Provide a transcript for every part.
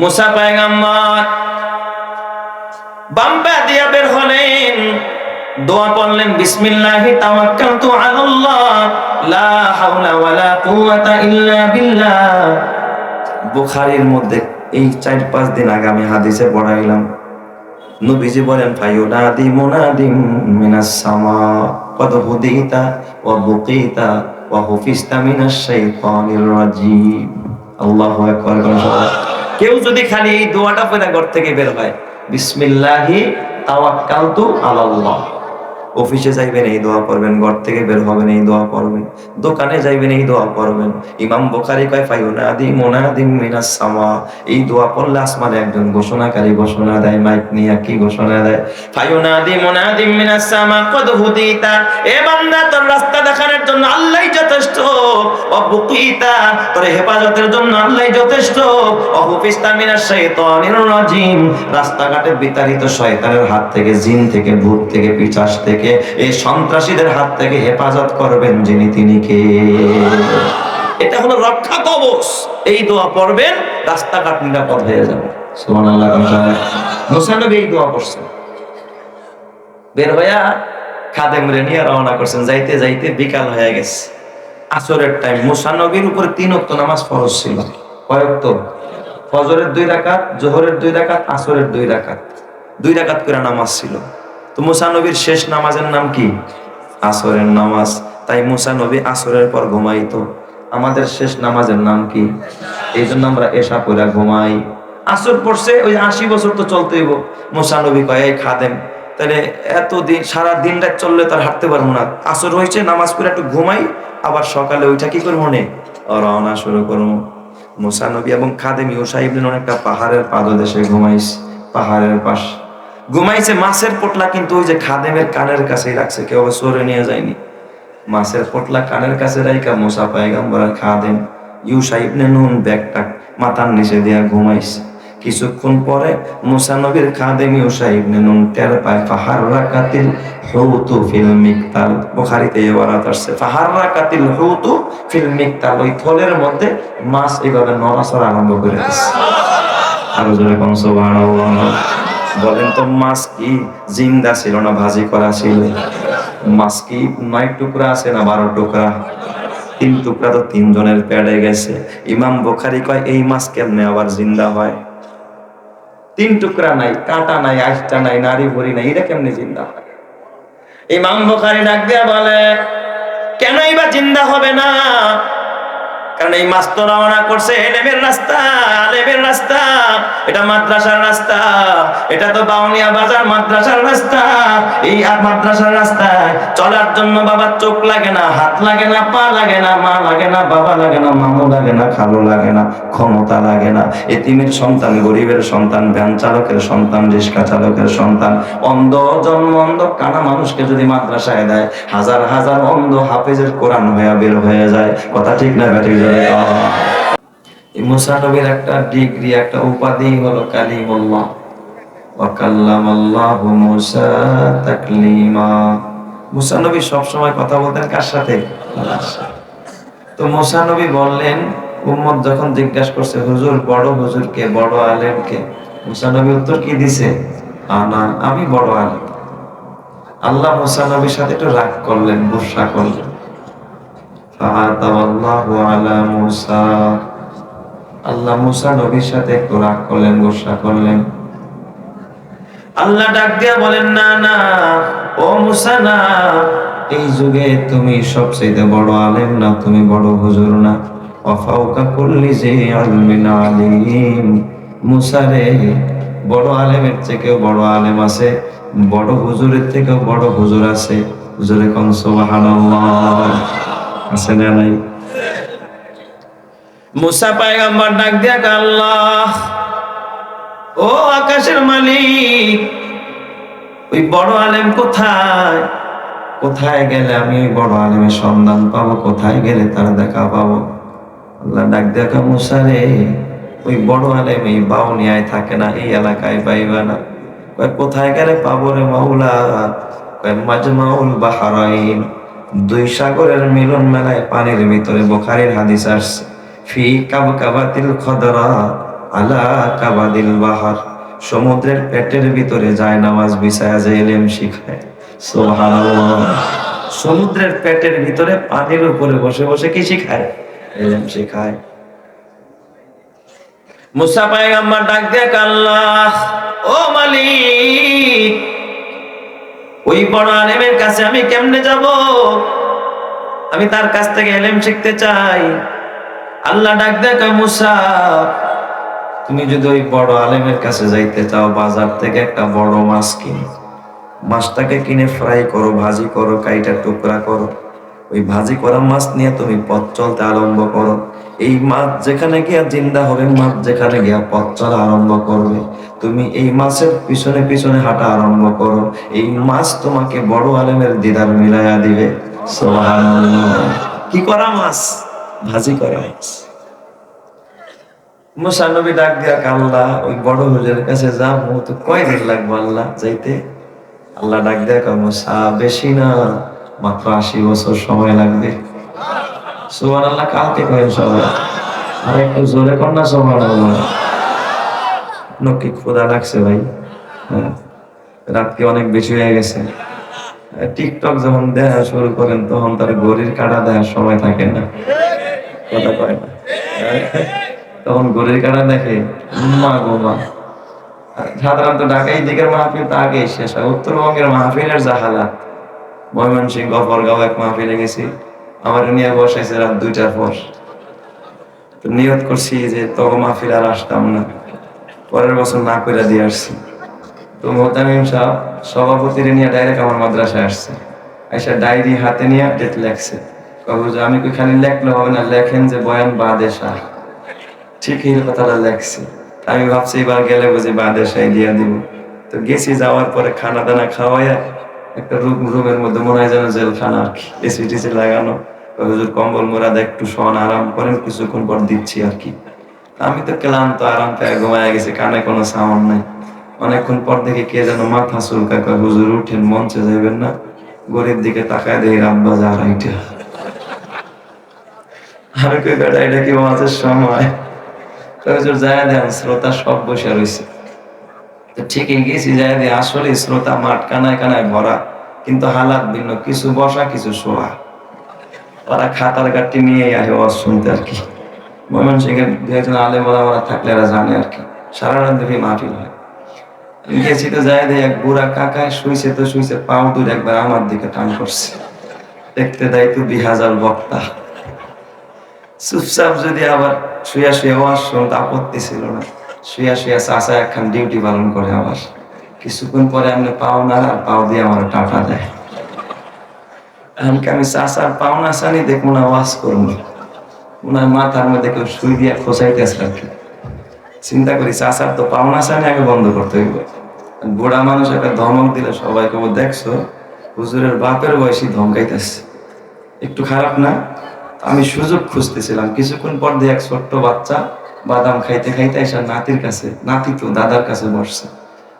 মুসা দিয়া বের হলেন, দোয়া পড়লেন, বিসমিল্লাহি তাওয়াক্কালতু আলাল্লাহ, লা হাওলা ওয়ালা কুওয়াতা ইল্লা বিল্লাহ। বুখারীর মধ্যে এই চার পাঁচ দিন আগে আমি হাদিসে পড়াইলাম। নবীজি বলেন, ফায়ুনাদি মুনাদিম মিনাস সামা, কদ হুদিতা ওয়া বুকিতা ওয়া হুফিস্তা মিনাশ শাইতানির রাজিম। আল্লাহু। কেউ যদি খালি এই দোয়াটা পরে ঘর থেকে বের হয় বিসমিল্লাহি তাওয়াক্কালতু আলাল্লাহ অফিসে যাইবেন, এই দোয়া করবেন ঘর থেকে বের হবেন, এই দোয়া করবেন দোকানে যাইবেন, এই দোয়া করবেন ইমাম বুখারী কয়, ফায়ুনাদি মুনাদিম মিনাস সামা। এই দোয়া পড়লে আসমানে একজন ঘোষণাকারী ঘোষণা দেয়, মাইক নিয়ে কি ঘোষণা দেয়? ফায়ুনাদি মুনাদিম মিনাস সামা, কদ হুদিতা। এ বান্দা, তোর রাস্তা দেখানোর জন্য আল্লাহই যথেষ্ট। অবুকিতা তোর হেফাজতের জন্য আল্লাহই যথেষ্ট। অহুফিস্তা মিনাস শাইতানির রাজিম। রাস্তাঘাটে বিতাড়িত শয়তানের হাত থেকে, জিন থেকে, ভূত থেকে, পিচাস থেকে এই সন্ত্রাসীদের হাত থেকে হেফাজত করবেন যিনি তিনি কে। এটা হলো রক্ষা কবচ। এই দোয়া পড়বেন, রাস্তাঘাট নিরাপদ হয়ে যাবে। যাইতে যাইতে বিকাল হয়ে গেছে। টাইম মুসা নবীর উপর তিন নামাজ ছিল। ফজরের দুই জোহরের দুই রাকাত, আসরের দুই রাকাত। দুই রাকাত করে নামাজ ছিল। তো মুসা নবীর শেষ নামাজের নাম কি? আসরের নামাজ। তাই মুসা নবী আসরের পর ঘুমাইতো। আমাদের শেষ নামাজের নাম কি? এই জন্য আমরা এসা পড়া ঘুমাই। আসর পড়ছে, ওই আশি বছর তো চলতেই মুসা নবী কয় খাদেম, তাহলে এত দিন সারা দিন রাত চললে তার হাঁটতে পারব না। আসর হয়েছে, নামাজ পড়ে একটু ঘুমাই, আবার সকালে ওইটা কি করব নে? রওনা শুরু করব। মুসা নবী এবং খাদেম ইউসা ইবনে নুন একটা পাহাড়ের পাদদেশে ঘুমাইস পাহাড়ের পাশ। ঘুমাইছে, মাছের পোটলা কিন্তু ওই যে খাদেমের কানের কাছেই রাখছে, কেউ সরে নিয়ে যায়নি। মাছের পোটলা কানের কাছে রাইকা মুসা পায়গাম্বর খাদেম, ইউসা ইবনে নুন ব্যাগটা মাথার নিচে দিয়া ঘুমাইছে। কিছুক্ষণ পরে মুসা নবীর খাদেম, ইউসা ইবনে নুন টের পায়, ফাহার রাকাতিল হুতু ফিল মিকতাল। বুখারীতে ওয়ারাত আসছে, ফাহার রাকাতিল হুতু ফিল মিকতাল। ওই থলের মধ্যে মাছ এইভাবে নড়াচড়া আরম্ভ করে দিচ্ছে আরও জোরে কোন সুবহানাল্লাহ। বলেন তো, মাছ কি জিন্দা ছিল না, ভাজি করা ছিল? মাছ কি নয় টুকরা আছে না বারো টুকরা? তিন টুকরা তো তিনজনের পেড়ে গেছে। ইমাম বুখারী কয়, এই মাছ কেমনে আবার জিন্দা হয়? তিন টুকরা নাই, কাটা নাই আষ্টা নাই নারী ভরি নাই, এটা কেমনে জিন্দা হয়? ইমাম বোখারি ডাক দিয়া বলে কেন বা জিন্দা হবে না? কারণ এই মাছ তো রওনা করছে এলেমের রাস্তা আলেমের রাস্তা, এটা মাদ্রাসার রাস্তা, এটা তো বাউনিয়া বাজার মাদ্রাসার রাস্তা। এই আর মাদ্রাসার রাস্তায় চলার জন্য বাবার চোখ লাগে না, হাত লাগে না, পা লাগে না, মা লাগে না, বাবা লাগে না, মামু লাগে না, খালু লাগে না, ক্ষমতা লাগে না। এতিমের সন্তান, গরিবের সন্তান, ভ্যান চালকের সন্তান, রিক্সা চালকের সন্তান। অন্ধ, জন্ম, অন্ধ, কানা মানুষকে যদি মাদ্রাসায় দেয়, হাজার হাজার অন্ধ হাফেজের কোরআন হয়ে বের হয়ে যায়। কথা ঠিক না ব্যাটিক মুসা নবীর একটা ডিগ্রি একটা উপাধি হলো কালিমুল্লাহ। মুসা তাকলিমা। সব সময় কথা বলতেন কার সাথে। তো বললেন, উম্মত যখন জিজ্ঞাসা করছে, হুজুর, বড় হুজুর কে, বড় আলেম কে? মুসা নবী উত্তর কি দিছে? আনা, আমি বড় আলেম। আল্লাহ মুসা নবীর সাথে একটু রাগ করলেন, গুসা করলেন। আল্লাহ মুসা নবীর সাথে একটু রাগ করলেন করলেন। আল্লাহ ডাক দিয়া বলেন, না না, ও মুসা, না, এই যুগে তুমি সবচেয়ে বড় আলেম না, তুমি বড় হুজুর না। অফাউকা করলি যে আলমিন আলিম। মুসা রে, বড় আলেমের থেকেও বড় আলেম আছে, বড় হুজুরের থেকেও বড় হুজুর আছে। হুজুরে কোন সুবহানাল্লাহ। নাই? মুসা ডাক দিয়া আল্লাহ, ও আকাশের মালিক, ওই বড় আলেম কোথায়? কোথায় গেলে আমি ওই বড় আলেমের সন্ধান পাবো? কোথায় গেলে তার দেখা পাবো? আল্লাহ ডাক দেখা ওই বড় আলেম এই বাউনিয়ায় থাকে না, এই এলাকায় পাইবা না। কোথায় গেলে পাবো রে কয়, মাজমাউল বাহারাইন। দুই সাগরের মিলন মেলায় পানির ভিতরে বোখারির হাদিস আসছে। ফি কাব কাবাতিল খদরা আলা কাবাদিল বাহার। সমুদ্রের পেটের ভিতরে যায় নামাজ বিছায়া যে এলেম শিখায়। সমুদ্রের পেটের ভিতরে পানির উপরে বসে বসে কি শিখায়? এলেম শিখায়। মুসা পায়গাম্বার ডাক দেখ আল্লাহ, ও মালিক ওই বড় আলেমের কাছে আমি কেমনে যাব? আমি তার কাছ থেকে এলেম শিখতে চাই। আল্লাহ ডাক দেখ মুসা, তুমি যদি ওই বড় আলেমের কাছে যাইতে চাও, বাজার থেকে একটা বড় মাছ কিনে। মাছটাকে কিনে ফ্রাই করো, ভাজি করো, কাইটা টুকরা করো। ওই ভাজি করা মাছ নিয়ে তুমি পথ চলতে আরম্ভ করো। এই মাছ যেখানে গিয়া জিন্দা হবে, মাছ যেখানে গিয়া পথ চলা আরম্ভ করবে। তুমি এই মাছের পিছনে পিছনে হাঁটা আরম্ভ করো। এই মাছ তোমাকে বড় আলেমের দিদার মিলাইয়া দিবে। কি করা মাছ? ভাজি করা মাছ। মুসানবী ডাক দিয়া আল্লাহ ওই বড় হুজুরের কাছে যাব, তো কয়দিন লাগবে আল্লাহ যাইতে? আল্লাহ ডাক দিয়া কয়, মুসা, বেশি না। মাত্র আশি বছর সময় লাগবে। সুবান আল্লাহ কয়েন সবাই আর একটু জোরে কর না সুবান আল্লাহ কি লাগছে ভাই। হ্যাঁ। রাত কি অনেক বেশি হয়ে গেছে। টিকটক যখন দেখা শুরু করেন, তখন তার গড়ির কাটা দেখার সময় থাকে না। কথা কয় না। তখন গড়ির কাটা দেখে, মা গো মা। সাধারণত ঢাকাই দিকের মাহফিল তো আগেই শেষ হয়, উত্তরবঙ্গের মাহফিলের যা হালাত। ময়মনসিংহ গফরগাঁও এক মাহফিলে গেছি। আমার নিয়ে বসাইছে রাত দুইটার পর। নিয়ত করছি যে তখন মাহফিল আর আসতাম না। পরের বছর না করে দিয়ে আসছি। তো মোহতামিম সাহেব সভাপতির নিয়ে ডাইরেক্ট আমার মাদ্রাসায় আসছে। আইসা ডায়েরি হাতে নিয়ে ডেট লেখছে। যে আমি কি খালি লেখলে হবে না? লেখেন যে বয়ান বাদেশা। ঠিক এই কথাটা লেখছি। আমি ভাবছি এবার গেলে বুঝি বাদেশাই দিয়ে দিব। তো গেছি যাওয়ার পরে খানা দানা খাওয়াইয়া একটা রুম রুমের মধ্যে মনে হয় যেন জেলখানা আর কি। এসি টেসি লাগানো। হুজুর কম্বল মোড়া দেয় একটু শোন, আরাম করেন, কিছুক্ষণ পর দিচ্ছি আর কি। আমি তো ক্লান্ত, আরাম পেয়ে ঘুমায় গেছি, কানে কোনো সাউন্ড নাই। অনেকক্ষণ পর দেখে কে যেন মাথা চুলকা কয়, হুজুর, উঠেন, মঞ্চে যাবেন না। গরিব দিকে তাকায় দেখি রাব্বা যা রাইটা আর কই বেটা, এটা কি মাছের সময়? হুজুর যায় দেন শ্রোতা সব বসে রয়েছে তো ঠিকই গেছি দিয়ে আসলে শ্রোতা মাঠ কানায় কানায় ভরা, কিন্তু হালাত ভিন্ন, কিছু বসা, কিছু শোয়া। ওরা খাতার গাঠটি নিয়ে আসে ওয়াজ শুনতে আর কি। ময়মন সিং এর দু একজন আলে মোলামারা থাকলে এরা জানে আর কি। সারা রাত দেখি মাহফিল হয়। গেছি তো দিয়ে এক বুড়া কাকায় শুইছে তো শুইছে, পাও দূর একবার আমার দিকে টান করছে। দেখতে দেয় তো দুই হাজার বক্তা। চুপচাপ যদি আবার শুয়া শুয়া ওয়াজ শুনতে আপত্তি ছিল না। শুয়া শুয়া চাষা একখান ডিউটি পালন করে আবার। কিছুক্ষণ পরে আপনি পাও না আর পাও দিয়ে আমার টাকা দেয়। এমনকি আমি চাষার পাওনা সানি দেখব না ওয়াজ করব ওনার মাথার মধ্যে কেউ শুই দিয়া খোঁচাইতেছে আর চিন্তা করি চাষার তো পাওনা সানি আগে বন্ধ করতে হইব। বুড়া মানুষ একটা ধমক দিলে সবাই কেউ দেখছ, হুজুরের বাপের বয়সী ধমকাইতেছে। একটু খারাপ না? আমি সুযোগ খুঁজতেছিলাম। কিছুক্ষণ পর দিয়ে এক ছোট্ট বাচ্চা বাদাম খাইতে খাইতে এসে নাতির কাছে, নাতি তো দাদার কাছে বসছে।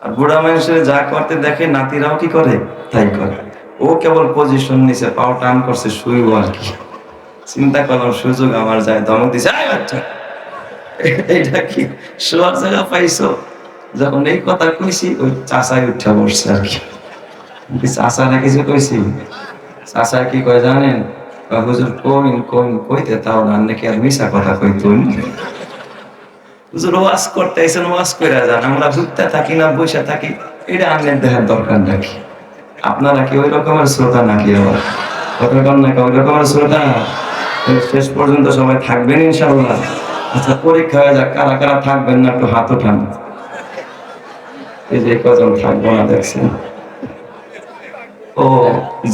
আর বুড়া মানুষের যা করতে দেখে নাতিরাও কি করে? তাই করে। ও কেবল পজিশন নিছে, পাও টান করছে, শুইব আর কি। চিন্তা করলাম সুযোগ আমার যায়, ধমক দিছে, "এই বাচ্চা, এইটা কি শোয়ার জায়গা পাইছো? যখন এই কথা কইছি, ওই চাষাই উঠা বসছে আর কি। চাষারা কিছু কইছি? চাষা কি কয় জানেন? হুজুর, কইন কইন, কইতে তাও না, নাকি আর মিশা কথা কইতুন করতে আইসেন ওয়াজ কইরা যান। আমরা ঘুরতে থাকি না, বসে থাকি। এটা দরকার নাকি? আপনারা কি ওই রকমের শ্রোতা নাকি আবার? কন নাকি ওই রকমের শ্রোতা? শেষ পর্যন্ত সবাই থাকবেন ইনশাআল্লাহ। আচ্ছা পরীক্ষা হয়ে যাক, কারা কারা থাকবেন না, একটু হাত ওঠান। এই যে কজন থাকব না, দেখছেন? ও,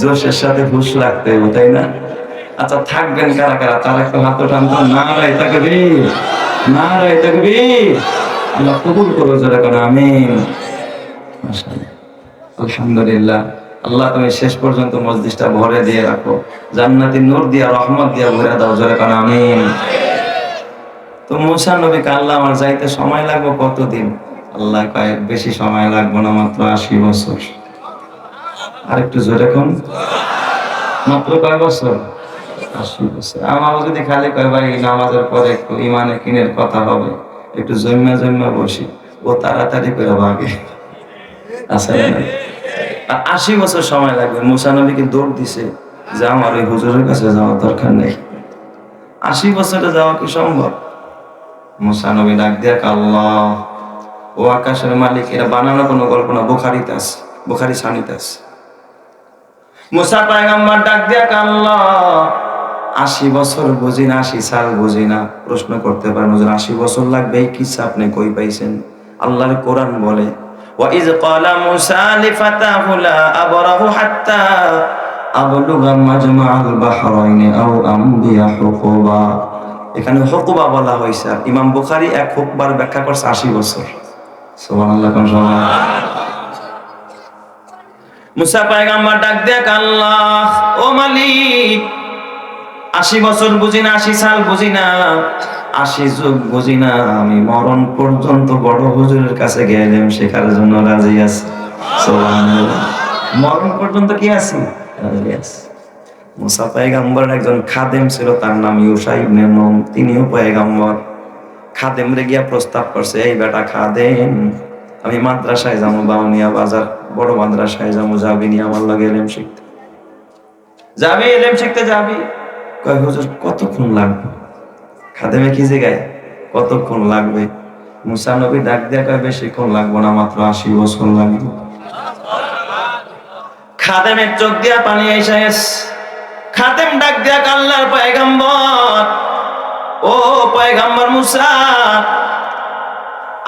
জোশের সাথে ঘুষ লাগতে তাই না? আচ্ছা থাকবেন কারা কারা, তারা একটু হাত ওঠান তো, না রাই থাকবি না রাই থাকবি আল্লাহ কবুল করো যারা করে, আমিন। আলহামদুলিল্লাহ। আল্লাহ তুমি শেষ পর্যন্ত মসজিদটা ভরে দিয়ে রাখো। জান্নাতি নূর দিয়া, রহমত দিয়া ভরে দাও জোরে কারণ আমিন। তো মুসা নবীকে আল্লাহ আমার যাইতে সময় লাগবে কতদিন? আল্লাহ কয়েক বেশি সময় লাগবে না, মাত্র আশি বছর। আর একটু জোরে কোন? মাত্র কয় বছর? আশি বছর যদি খালি কয়, ভাই নামাজের পরে একটু ইমানে কিনের কথা হবে। একটু বসি। ও তাড়াতাড়ি করে ভাগে। আসলে আশি বছর সময় লাগবে। দৌড় দিছে যে আমার ওই হুজুরের কাছে যাওয়ার দরকার নেই। আশি বছরে যাওয়া কি সম্ভব? মুসা নবী ডাক দিয়া আল্লাহ, ও আকাশের মালিক, এরা বানানো কোনো গল্প না। বোখারিতে আছে, বোখারি সানিতে আছে। মুসা পায়গাম্বার ডাক দিয়া আল্লাহ আশি বছর বুঝি না আশি সাল বুঝি না প্রশ্ন করতে পারেন হুজুর আশি বছর লাগবে এই কিসা আপনি কই পাইছেন আল্লাহর কোরআন বলে وإذ قال موسى لفتاه لا أبره حتى أبلغ مجمع البحرين أو أمضي حقبا এখানে হুকুবা বলা হয়েছে আর ইমাম বুখারী এক হুকবার ব্যাখ্যা করছে আশি বছর সুবহানাল্লাহ কোন সময় মুসা পায়গাম্বার ডাক দেখ আল্লাহ ও মালিক আশি বছর বুঝি না, আশি সাল বুঝি না, আশি যুগ বুঝি না, আমি মরণ পর্যন্ত বড় হুজুরের কাছে গেলাম শেখার জন্য রাজি আছি। মরণ পর্যন্ত কি আছি? রাজি আছি। মুসা পায়গাম্বর একজন খাদেম ছিল, তার নাম ইউসা ইবনে নুন, তিনিও পায়গাম্বর। খাদেম রে গিয়া প্রস্তাব করছে, এই বেটা খাদেম, আমি মাদ্রাসায় যাব, বাউনিয়া বাজার, বড় মাদ্রাসায় যাব, যাবি নি আমার লগে এলেম শিখতে? যাবি, এলেম শিখতে যাবি। কয় হুজুর কতক্ষণ লাগবে? খাদেমে কি জায়গায় কতক্ষণ লাগবে? মুসা নবী ডাক দেয়া কয়, বেশিক্ষণ লাগবে না, মাত্র আশি বছর লাগবে। খাদেমের চোখ দিয়া পানি এসে খাদেম ডাক দিয়া আল্লাহর পয়গাম্বর। ও পয়গাম্বর মুসা,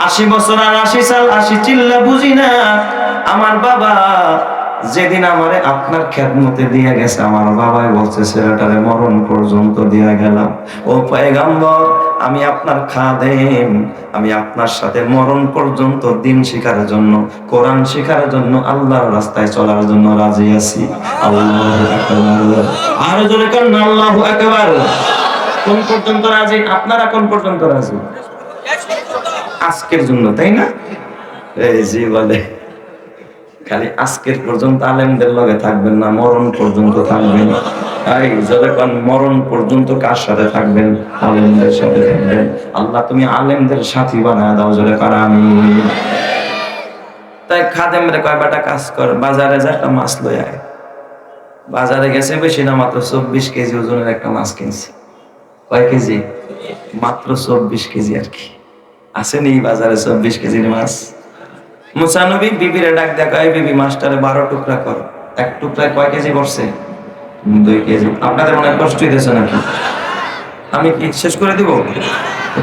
আশি বছর আর আশি সাল, আশি চিল্লা বুঝি না, আমার বাবা যেদিন আমারে আপনার খেদমতে দিয়ে গেছে, আমার বাবাই বলছে, ছেলেটারে মরণ পর্যন্ত দিয়ে গেলাম। ও পয়গাম্বর, আমি আপনার খাদেম। আমি আপনার সাথে মরণ পর্যন্ত দিন শিখার জন্য, কোরআন শিখার জন্য, আল্লাহর রাস্তায় চলার জন্য রাজি আছি। আল্লাহ আরও জোরে কান আল্লাহু আকবার। কোন পর্যন্ত রাজি? আপনারা কোন পর্যন্ত রাজি? আজকের জন্য, তাই না? এই জি বলে। খালি আজকের পর্যন্ত আলেমদের লগে থাকবেন না, মরণ পর্যন্ত থাকবেন। এই যতক্ষণ মরণ পর্যন্ত কার সাথে থাকবেন? আলেমদের সাথে থাকবেন। আল্লাহ, তুমি আলেমদের সাথী বানায় দাও জোরে কার আমি তাই খাদেম রে কয়, বেটা, কাজ কর, বাজারে যা একটা মাছ লই আয়। বাজারে গেছে, বেশি না, মাত্র চব্বিশ কেজি ওজনের একটা মাছ কিনছে। কয় কেজি? মাত্র চব্বিশ কেজি আর কি। আসেনি বাজারে চব্বিশ কেজির মাছ? মুসানবী বিবিরে ডাক দেখা এই বিবি, মাস্টারে বারো টুকরা কর। এক টুকরায় কয় কেজি পড়ছে দুই কেজি। আপনাদের মনে কষ্ট হইতেছে নাকি? আমি কি শেষ করে দিব?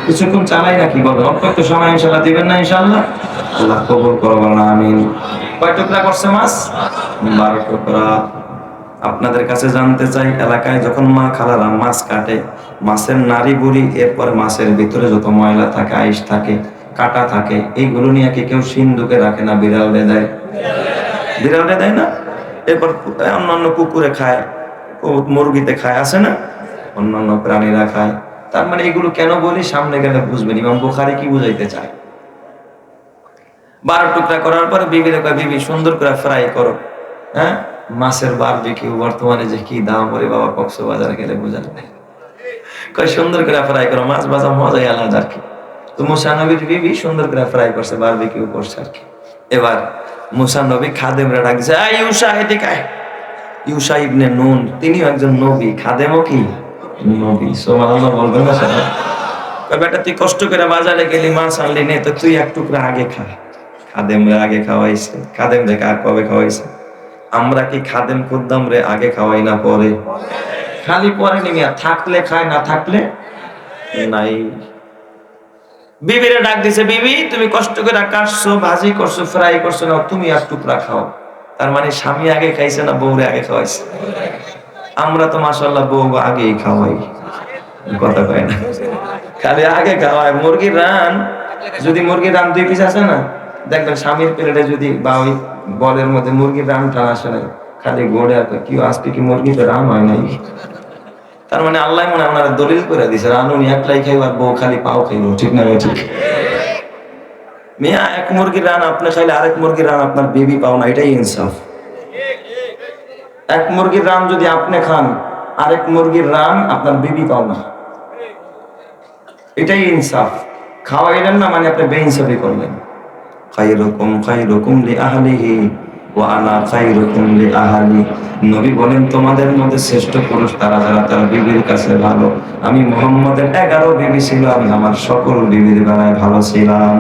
কিছুক্ষণ চালাই নাকি বলেন অল্প একটু সময় ইনশাল্লাহ দিবেন না ইনশাল্লাহ? আল্লাহ কবুল করব না আমিন। কয় টুকরা করছে মাছ? বারো টুকরা। আপনাদের কাছে জানতে চাই, এলাকায় যখন মা খালারা মাছ কাটে, মাছের নারী বুড়ি এরপর মাছের ভিতরে যত ময়লা থাকে, আইস থাকে কাটা থাকে, এইগুলো নিয়ে কেউ সিন্ধুকে রাখে না বিড়ালে দেয়? বিড়ালে দেয় না? এরপর অন্যান্য কুকুরে খায় মুরগিতে খায়, আছে না? অন্যান্য প্রাণীরা খায়। তার মানে এগুলো কেন বলি? সামনে গেলে বুঝবেন। ইমাম বুখারি কি বুঝাইতে চায়? বারো টুকরা করার পরে বিবিরে বিবি, সুন্দর করে ফ্রাই করো। হ্যাঁ? মাছের বার বারবিকিউ বর্তমানে যে কি দাম, ওরে বাবা, কক্সবাজার গেলে বোঝা কয়, সুন্দর করে ফ্রাই করো, মাছ ভাজা মজাই আলাদা আর কি। তো মুসা নবীর বিবি সুন্দর করে ফ্রাই করছে বারবিকিউ করছে আর কি। এবার মুসা নবী খাদেমরা ডাকছে ইউসা এদিকে আয়। ইউসা ইবনে নুন তিনিও একজন নবী খাদেমও কি? নবী। সুবহানাল্লাহ বলবেন না কয় বেটা তুই কষ্ট করে বাজারে গেলি মাছ আনলি নে তো তুই এক টুকরা আগে খা। খাদেমরা আগে খাওয়াইছে। খাদেম দেখে আর কবে খাওয়াইছে? আমরা কি খাদেম খুদ্দাম রে আগে খাওয়াই না পরে? খালি পরে নিমিয়া থাকলে খায় না থাকলে নাই। বিবিরে ডাক দিছে, বিবি, তুমি কষ্ট করে কাটছো, ভাজি করছ ফ্রাই করছ না তুমি আর টুকরা খাও। তার মানে স্বামী আগে খাইছে না বউরে আগে খাওয়াইছে? আমরা তো মাসাল্লাহ বউ আগেই খাওয়াই। কথা কয় না। খালি আগে খাওয়ায় মুরগির রান, যদি মুরগির রান দুই পিস আছে না, দেখবেন স্বামীর প্লেটে যদি বা ওই বলের মধ্যে মুরগির রান টান আসে না, খালি গোড়ে কি আজকে কি মুরগিতে রান হয় নাই? তার মানে আল্লাহ মনে ওনারা দলিল করে দিছে রান উনি একলাই খাইবার বউ খালি পাও খাইব ঠিক না ঠিক? মিয়া, এক মুরগির রান আপনি খাইলে আরেক মুরগির রান আপনার বেবি পাও না, এটাই ইনসাফ। এক মুরগির রান যদি আপনি খান, আরেক মুরগির রান আপনার বেবি পাও না। এটাই ইনসাফ। খাওয়াইলেন না মানে আপনি বেইনসাফি করলেন। খাইরুকুম খাইরুকুম লি আহলিহি। নবী বলেন, তোমাদের মধ্যে শ্রেষ্ঠ পুরুষ তারা যারা, তার বিবির কাছে ভালো। আমি মুহাম্মদের এগারো বিবি আমার সকল বিবির বেলায় ভালো ছিলাম।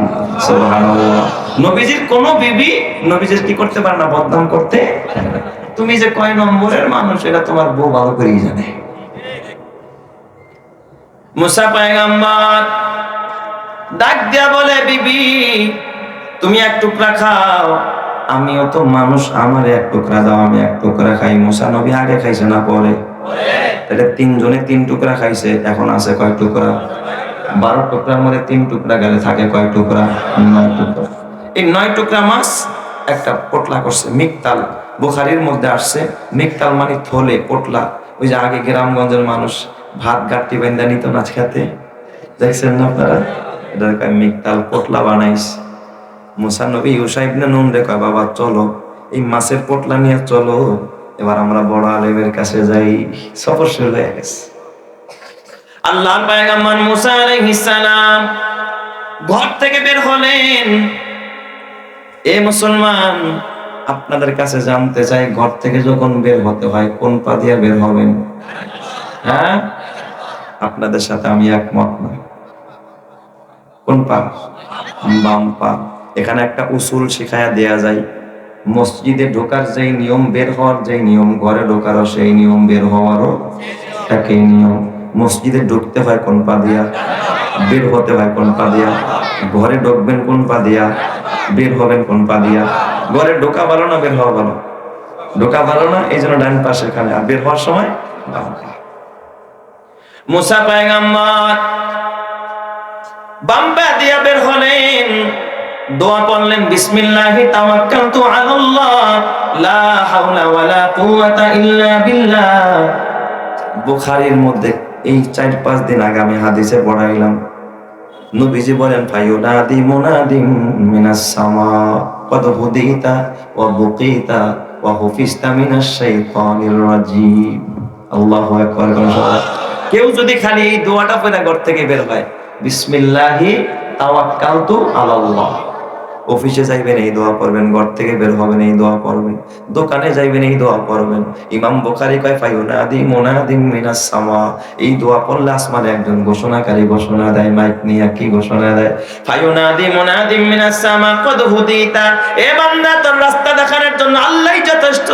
নবীজির কোন বিবি নবীজির কি করতে পারে না, বদনাম করতে? তুমি যে কয় নম্বরের মানুষ, এটা তোমার বউ ভালো করেই জানে। মুসা ডাক দিয়া বলে, বিবি, তুমি এক টুকরা খাও। আমিও তো মানুষ, আমার এক টুকরা দাও, আমি এক টুকরা খাই। মুসা নবী আগে খাইছে না পরে? তাহলে তিনজনে তিন টুকরা খাইছে, এখন আছে কয় টুকরা? বারো টুকরার মধ্যে তিন টুকরা গেলে থাকে কয় টুকরা? নয় টুকরা। এই নয় টুকরা মাছ একটা পোটলা করছে, মিকতাল। বুখারির মধ্যে আসছে, মিকতাল মানে থলে, পোটলা। ওই যে আগে গ্রামগঞ্জের মানুষ ভাত গাট্টি বেন্দা নিত নাচ খেতে। দেখছেন না আপনারা? এটার মিকতাল পোটলা বানাইছে। মুসা নবী ইউসা ইবনে নুন রে কয়, বাবা, চলো, এই মাছের পোটলা নিয়ে চলো, এবার আমরা বড় আলেমের কাছে যাই। সফর শুরু হয়ে গেছে। আল্লাহর পয়গম্বর মুসা আলাইহিস ঘর থেকে বের হলেন। এ মুসলমান, আপনাদের কাছে জানতে চাই, ঘর থেকে যখন বের হতে হয়, কোন পা দিয়ে বের হবেন? হ্যাঁ? আপনাদের সাথে আমি একমত না কোন পা? বাম পা। এখানে একটা উসুল শিখায়া দেয়া যায়। মসজিদে ঢোকার যেই নিয়ম বের হওয়ার, যেই নিয়ম ঘরে ঢোকারও সেই নিয়ম বের হওয়ারও একই নিয়ম। মসজিদে ঢুকতে হয় কোন পা দিয়া, বের হতে হয় কোন পা দিয়া, ঘরে ঢুকবেন কোন পা দিয়া, বের হবেন কোন পা দিয়া। ঘরে ঢোকা ভালো না বের হওয়া ভালো? ঢোকা ভালো না, এই জন্য ডান পাশে এখানে আর বের হওয়ার সময়। মুসা পায়গাম্বার বাম্পা দিয়া বের হলেন। দোয়া পড়লেন বিসমিল্লাহি তাওয়াক্কালতু আলাল্লাহ, লা হাওলা ওয়ালা কুওয়াতা ইল্লা বিল্লাহ। বুখারীর মধ্যে এই চার পাঁচ দিন আগে আমি হাদিসে পড়াইলাম। নবীজি বলেন, ফায়ুনাদি মুনাদিম মিনাস সামা, কদ হুদিতা ওয়া ওয়া মিনাশ শাইতানির রাজিম। আল্লাহু আকবার কেউ যদি খালি এই দোয়াটা পড়ে ঘর থেকে বের হয়, বিসমিল্লাহি তাওয়াক্কালতু আলাল্লাহ। অফিসে যাইবেন, এই দোয়া পড়বেন, ঘর থেকে বের হবেন, এই দোয়া পড়বেন, দোকানে যাইবেন, এই দোয়া পড়বেন। ইমাম বুখারী কয়, ফায়ুনাদি মুনাদিম মিনাস সামা এই দোয়া পড়লে আসমানে একজন ঘোষণাকারী ঘোষণা দেয়, মাইক নিয়ে কি ঘোষণা দেয়। মুনাদিম মিনাস সামা কদ হুদিতা এ বান্দা, তোর রাস্তা দেখানোর জন্য আল্লাহই যথেষ্ট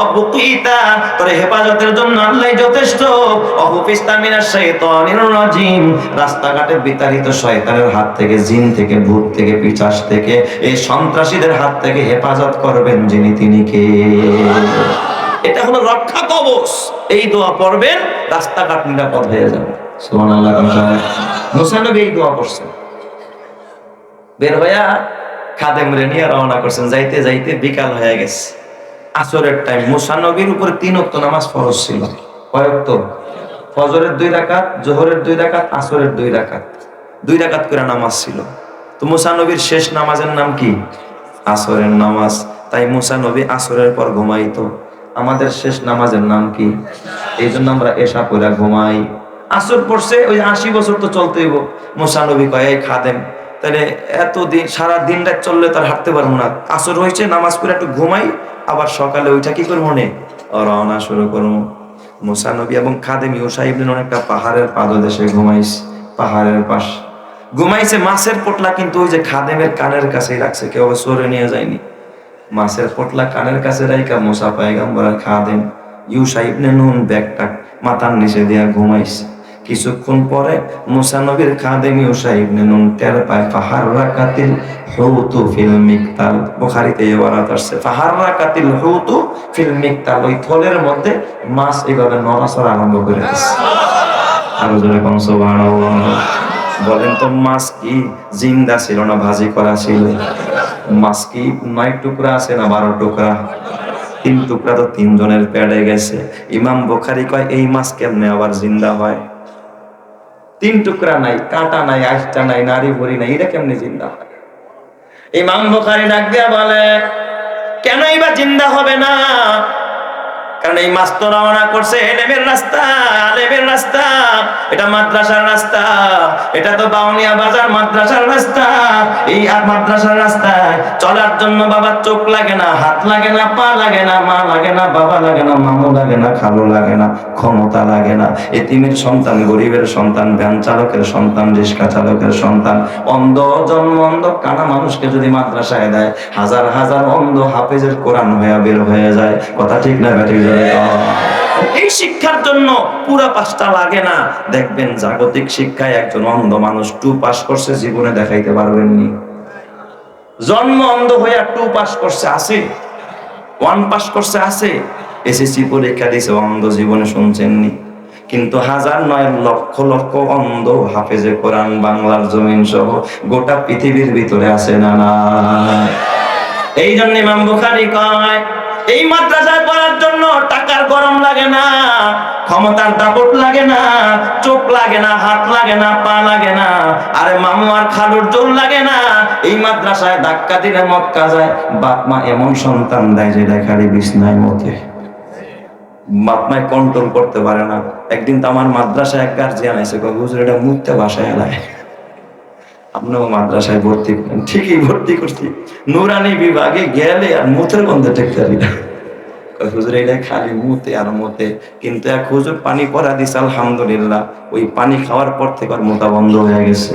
ও বুকিতা তোর হেফাজতের জন্য আল্লাহই যথেষ্ট ও হুফিস্তা মিনাস শাইতানির রাজিম রাস্তাঘাটে বিতাড়িত শয়তানের হাত থেকে, জিন থেকে, ভূত থেকে, পিচাস থেকে এই সন্ত্রাসীদের হাত থেকে হেফাজত করবেন যিনি তিনি কে। এটা হলো রক্ষা কবচ। এই দোয়া পড়বেন, রাস্তাঘাট নিরাপদ হয়ে যাবে। বিকাল হয়ে গেছে। টাইম উপরে ছিল। ফজরের দুই জোহরের দুই রাকাত, আসরের দুই রাকাত। দুই রাকাত করে নামাজ ছিল। তো মুসা নবীর শেষ নামাজের নাম কি? আসরের নামাজ। তাই মুসা নবী আসরের পর ঘুমাইতো। আমাদের শেষ নামাজের নাম কি? এই জন্য আমরা এসা করে ঘুমাই। আসর পড়ছে, ওই আশি বছর তো চলতে হইব। মুসা নবী কয়, এই খাদেম, তাহলে এত দিন সারা দিন রাত চললে তার হাঁটতে পারব না। আসর হয়েছে, নামাজ পড়ে একটু ঘুমাই, আবার সকালে ওইটা কি করব নে? রওনা শুরু করব। মুসা নবী এবং খাদেম ইউসাইব অনেকটা পাহাড়ের পাদদেশে ঘুমাইস পাহাড়ের পাশ। ঘুমাইছে, মাছের পোটলা কিন্তু ওই যে খাদেমের কানের কাছেই রাখছে, কেউ সরে নিয়ে যায়নি। মাছের পোটলা কানের কাছে রাইকা মুসা পায়গাম্বর খাদেম। ইউসা ইবনে নুন ব্যাগটা মাথার নিচে দিয়া ঘুমাইছে। কিছুক্ষণ পরে মুসা নবীর খাদেম ইউসা ইবনে নুন টের পায়, ফাহার রাকাতিল হুতু ফিল মিকতাল। বুখারীতে এই ওয়ারাত আসছে, ফাহার রাকাতিল হুতু ফিল মিকতাল। ওই থলের মধ্যে মাছ এইভাবে নড়াচড়া আরম্ভ করে দিচ্ছে। আরও জোরে কোন, সুবহানাল্লাহ। বলেন তো, মাছ কি? জিন্দা ছিল না, ভাজি করা ছিল। মাছ কি? নয় টুকরা আছে না, বারো টুকরা। তিন টুকরা তো তিনজনের পেড়ে গেছে। ইমাম বোখারি কয়, এই মাছ কেমনে আবার জিন্দা হয়? তিন টুকরা নাই, কাটা নাই আষ্টা নাই নারী ভরি নাই, এটা কেমনে জিন্দা হয়? ইমাম বোখারি ডাক দিয়া বলে কেন বা জিন্দা হবে না? কারণ এই মাস তো রওনা করছে এলেমের রাস্তা, আলেমের রাস্তা, এটা মাদ্রাসার রাস্তা, এটা তো বাউনিয়া বাজার মাদ্রাসার রাস্তা, এই মাদ্রাসার রাস্তায় চলার জন্য বাবার চোখ লাগে না, হাত লাগে না, পা লাগে না, মা লাগে না, বাবা লাগে না, মামু লাগে না, খালু লাগে না, ক্ষমতা লাগে না, এতিমের সন্তান, গরিবের সন্তান, ভ্যান চালকের সন্তান, রিক্সা চালকের সন্তান, অন্ধ জন্ম, অন্ধ কানা মানুষকে যদি মাদ্রাসায় দেয়, হাজার হাজার অন্ধ হাফেজের কোরআন হয়ে বের হয়ে যায়, কথা ঠিক না, ব্যাটিক এই শিক্ষার জন্য পুরা পাঁচটা লাগে না। দেখবেন জাগতিক শিক্ষায় একজন অন্ধ মানুষ টু পাস করছে, জীবনে দেখাইতে পারবেননি জন্ম অন্ধ হয়ে টু পাস করছে, আছে। ওয়ান পাস করছে, আছে। এসএসসি পরীক্ষা দিয়েছে অন্ধ জীবনে শুনছেননি কিন্তু হাজার নয় লক্ষ লক্ষ অন্ধ হাফেজে কোরআন, বাংলার জমিন সহ গোটা পৃথিবীর ভিতরে আছে না না এই জন্য ইমাম বুখারী কয় এই মাদ্রাসায় পড়ার জন্য টাকার গরম লাগে না, ক্ষমতার দাপট লাগে না, চোখ লাগে না, হাত লাগে না, পা লাগে না, আরে মামু আর খালুর জোর লাগে না। এই মাদ্রাসায় ধাক্কা দিলে মক্কা যায়। বাপ মা এমন সন্তান দেয় যে দেখারি বিছনায় মতে বাপ মায় কন্ট্রোল করতে পারে না। একদিন তো আমার মাদ্রাসায় এক গার্জিয়ান এসে হুজুর, এটা বাসায় এলায় আপনিও মাদ্রাসায় ভর্তি ঠিকই ভর্তি করছি। নুরানি বিভাগে গেলে আর মুতের গন্ধে টেকতে পারি হুজুর, এটা খালি মুতে আর মতে। কিন্তু এক হুজুর পানি পরা দিছে, আলহামদুলিল্লাহ। ওই পানি খাওয়ার পর থেকে আর মোটা বন্ধ হয়ে গেছে।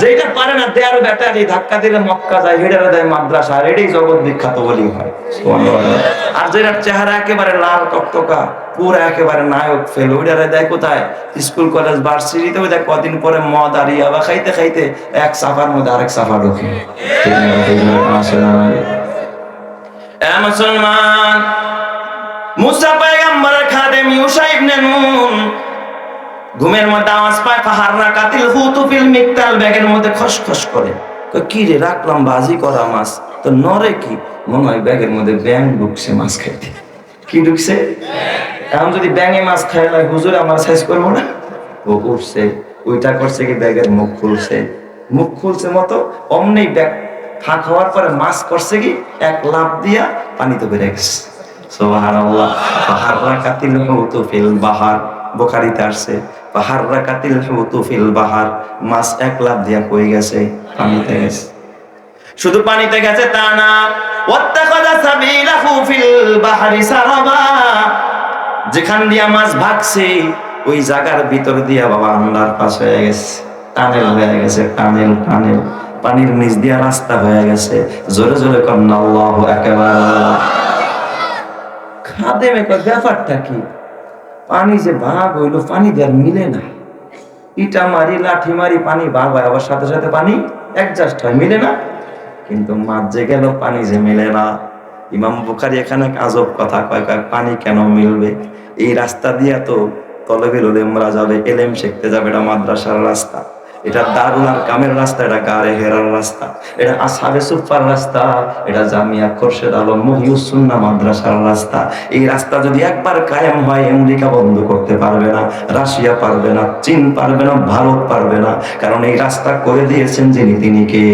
যেটা পারে না দেয়ার ব্যাটারি ধাক্কা দিলে মক্কা যায়, হেডারে দেয় মাদ্রাসা, আর এটাই জগৎ বিখ্যাত বলি হয়। আর যেটার চেহারা একেবারে লাল, টকটকা পুরো একেবারে নায়ক ফেল। ওইটারে দেয় কোথায়? স্কুল, কলেজ, ভার্সিটিতে ওই দেখ কদিন পরে মদ আর ইয়াবা খাইতে খাইতে এক সাফার মধ্যে আরেক সাফা ঢোকে মুসলমান, মুসা পয়গম্বরের খাদেম ইউসা ইবনে নুন, ঘুমের মধ্যে আওয়াজ পায় পাহাড়রা কাতিল হুতু ফিল মিকতাল ব্যাগের মধ্যে খসখস করে। কি রে, রাখলাম বাজি করা মাছ। তো নরে কি? মনে হয় ব্যাগের মধ্যে ব্যাং ঢুকছে মাছ খাইতে কি ঢুকছে? এখন যদি ব্যাঙে মাছ খাই লাগে হুজুর, আমার সাইজ করব না? ও উঠছে, ওইটা করছে কি ব্যাগের মুখ খুলছে? মুখ খুলছে মতো, অমনি ব্যাগ ফাঁক হওয়ার পরে মাছ করছে কি? এক লাভ দিয়া পানিতে বেড়ে গেছে। সুবহানাল্লাহ। পাহাড়রা কাতিল হুতু ফিল বাহার, বোখারিতে আসছে। পাহাড়রা কাতিল হুতু ফিল বাহার, মাছ এক লাভ দিয়া কই গেছে, পানিতে গেছে। শুধু পানিতে গেছে তা না ওয়াত্তাখাযা সাবিলাহু ফিল বাহরি সারাবা। যেখান দিয়া মাছ ভাগছে, ওই জায়গার ভিতর দিয়া বাবা আন্ডার পাস হয়ে গেছে। টানেল হয়ে গেছে, টানেল টানেল। পানির নিচ দিয়া রাস্তা হয়ে গেছে। জোরে জোরে কন্যা, আল্লাহু আকবার। খাদেমে কয়, ব্যাপারটা কি? পানি যে ভাগ হইল, পানি দেওয়ার মিলে না। ইটা মারি, লাঠি মারি, পানি ভাগ হয়, আবার সাথে সাথে পানি অ্যাডজাস্ট হয়, মিলে না? কিন্তু মাছ যে গেল পানি যে মেলে না? ইমাম বুখারি এখানে আজব কথা কয় কয়, পানি কেন মিলবে? এই রাস্তা দিয়া তো তলবিল উলেমরা যাবে, এলেম শিখতে যাবে এটা মাদ্রাসার রাস্তা। এটা দারুল কামের রাস্তা, এটা গারে হেরার রাস্তা, এটা আসাবে সুফার রাস্তা, এটা জামিয়া খোরশেদ আলম মহিউসুন্না মাদ্রাসার রাস্তা। এই রাস্তা যদি একবার কায়েম হয় আমেরিকা বন্ধ করতে পারবে না, রাশিয়া পারবে না, চীন পারবে না, ভারত পারবে না। কারণ এই রাস্তা করে দিয়েছেন যিনি, তিনি কে?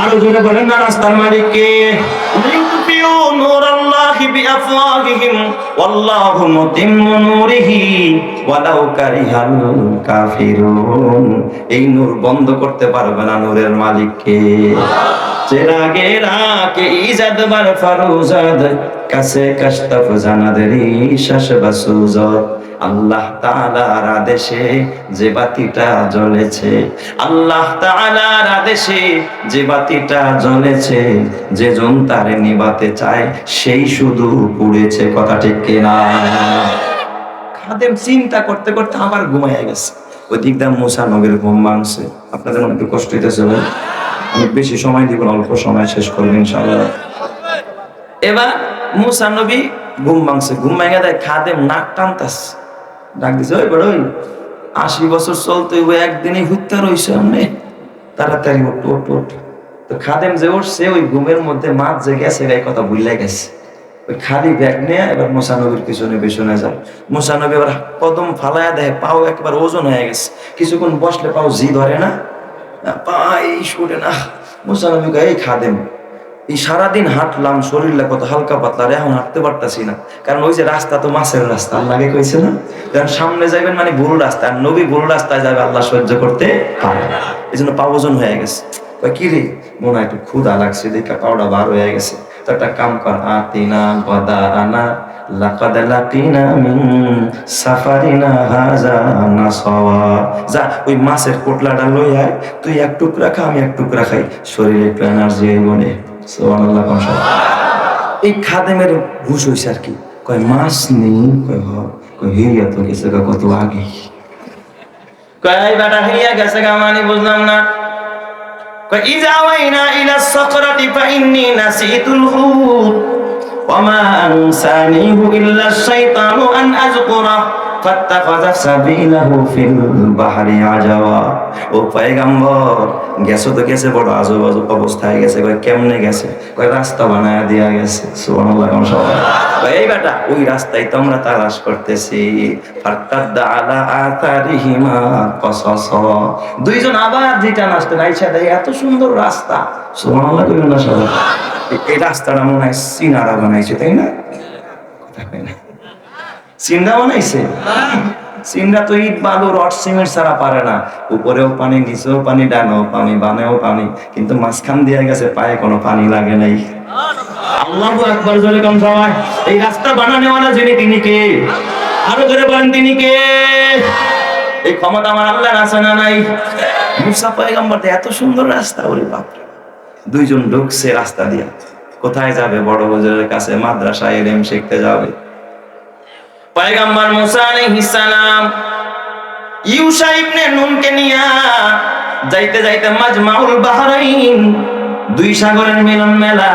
আরও জোরে বলেন না, রাস্তার মালিক কে? নূরাল্লাহি বিআফওয়াহিহিম, ওয়াল্লাহু মুতিম্মু নূরিহি, ওয়ালাউ কারিহাল কাফিরুন। এই নূর বন্ধ করতে পারবে না নূরের মালিক কে চেরাগে রাকে ইজাদ বার ফারুজাদ কাছে কাশতাফ জানাদেরি শাস বাসুজত আল্লাহ তাআলার আদেশে যে বাতিটা জ্বলেছে, আল্লাহ তাআলার আদেশে যে বাতিটা জ্বলেছে, যে জন তারে নিবাতে চায়, সেই শুধু পুড়েছে, কথা ঠিক কিনা? খাদেম চিন্তা করতে করতে আমার ঘুমাইয়া গেছে। ওই দিক দিয়ে মুসা নবীর ঘুম ভাঙছে। আপনাদের একটু কষ্ট হইতেছে ভাই? আমি বেশি সময় দিব অল্প সময় শেষ করবেন ইনশাআল্লাহ। এবার মুসা নবী ঘুম ভাঙছে, ঘুম ভাঙে দেয় খাদেম নাক টানতাস ডাক দিছে, ওই বড়, ওই আশি বছর চলতে ওই একদিনই হুত্যা রইছে অমনে তাড়াতাড়ি উঠ উঠ উঠ। তো খাদেম যে উঠছে, ওই ঘুমের মধ্যে মাছ যে গেছে এই কথা ভুলে গেছে। ওই খালি ব্যাগ নিয়ে এবার মুসানবীর পিছনে পিছনে যায়। মুসানবী এবার কদম ফালায়া দেয়, পাও একবার ওজন হয়ে গেছে। কিছুক্ষণ বসলে পাও জি ধরে না। পাই সরে না। মুসানবী এই খাদেম এই সারাদিন হাঁটলাম, শরীরটা কত হালকা পাতলা এখন হাঁটতে পারতাছি না। কারণ ওই যে রাস্তা তো মাছের রাস্তা আল্লাহকে কইছে না? কারণ সামনে যাইবেন মানে ভুল রাস্তা, আর নবী ভুল রাস্তায় যাবে, আল্লাহ সহ্য করতে পারে এই জন্য পাবজন হয়ে গেছে। কি রে? মনে একটু ক্ষুদা লাগছে, দেখা পাউডা বার হয়ে গেছে। তো একটা কাম কর, আতিনা গদারানা লাকাদ লাকিনা মিন সাফারিনা হাজা নাসাওয়া। যা, ওই মাছের পোটলাটা লই আয়, তুই এক টুকরা খা, আমি এক টুকরা খাই। শরীরে একটু এনার্জি কোন এই খাদেমের ঘুষ হয়েছে আর কি। কয় মাছ নেই। কয় হ। কয় হইয়া তো গেছে গা কত আগে। কয় বেটা হইয়া গেছে গা মানে বুঝলাম না। কয় ইজা ওয়াইনা ইলা সকরাতি ফা ইন্নী নাসিতুল হুত وما أنسانيه إلا الشيطان أن أذكره فاتخذ سبيله في البحر عجوا ও পয়গাম্বর গেছো তো গেছে বড় আজব আজব অবস্থায় গেছে কয় কেমনে গেছে কয় রাস্তা বানায় দিয়া গেছে সুবহানাল্লাহ কোন সবাই কয় এই বেটা ওই রাস্তায় তো আমরা তালাশ করতেছি ফারতাদ্দা আলা আতারিহিমা কসস দুইজন আবার যেটা নাচতেন আইসা দেয় এত সুন্দর রাস্তা সুবহানাল্লাহ কইবেন না সবাই এ- এই রাস্তাটা মনে হয় সিনারা বানাইছে, তাই না? সিন্ডা বানাইছে? সিন্ডা তো ইট, বালু, রড, সিমেন্ট ছাড়া পারে না। উপরেও পানি, নিচেও পানি, ডানেও পানি বানেও পানি, কিন্তু মাঝখান দিয়ে গেছে, পায়ে কোনো পানি লাগে নাই। আল্লাহু আকবার, জোরে কম সবাই। এই রাস্তা বানানোওয়ালা যিনি তিনি কে? আরও জোরে বলেন, তিনি কে? এই ক্ষমতা আমার আল্লাহর আছে না নাই? মুসা পয়গম্বর, এত সুন্দর রাস্তা, ওরে বাপ দুইজন ঢুকছে রাস্তা দিয়া। কোথায় যাবে বড় হুজুরের কাছে? মাদ্রাসা এলেম শিখতে যাবে। ইউসা ইবনে নুনকে নিয়া যাইতে যাইতে মাজমাউল বাহরাইন, দুই সাগরের মিলন মেলা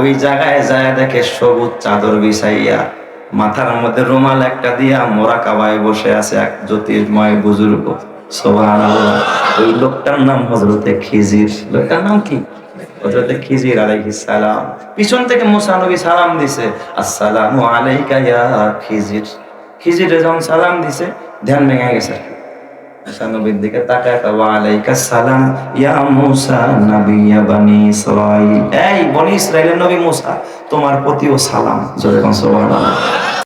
ওই জায়গায় যায় দেখে সবুজ চাদর বিছাইয়া, মাথার মধ্যে রুমাল একটা দিয়া মোরা কাবায় বসে আছে এক জ্যোতির্ময় বুজুর্গ। লোকটার নাম হযরতে খিজির। লোকটার নাম কি? হযরতে খিজির সালাম। পিছন থেকে মুসা নবী সালাম দিছে, আসসালামু আলাইকা ইয়া খিজির। যখন সালাম দিছে, ধ্যান ভেঙে গেছে। মুসা নবীর দিকে তাকায় ওয়া আলাইকা সালাম ইয়া মুসা নাবিয়্যা বানি ইসরাইল এই বনি ইসরাইলের নবী মুসা, তোমার প্রতিও সালাম। জোরে কোন সুবহানাল্লাহ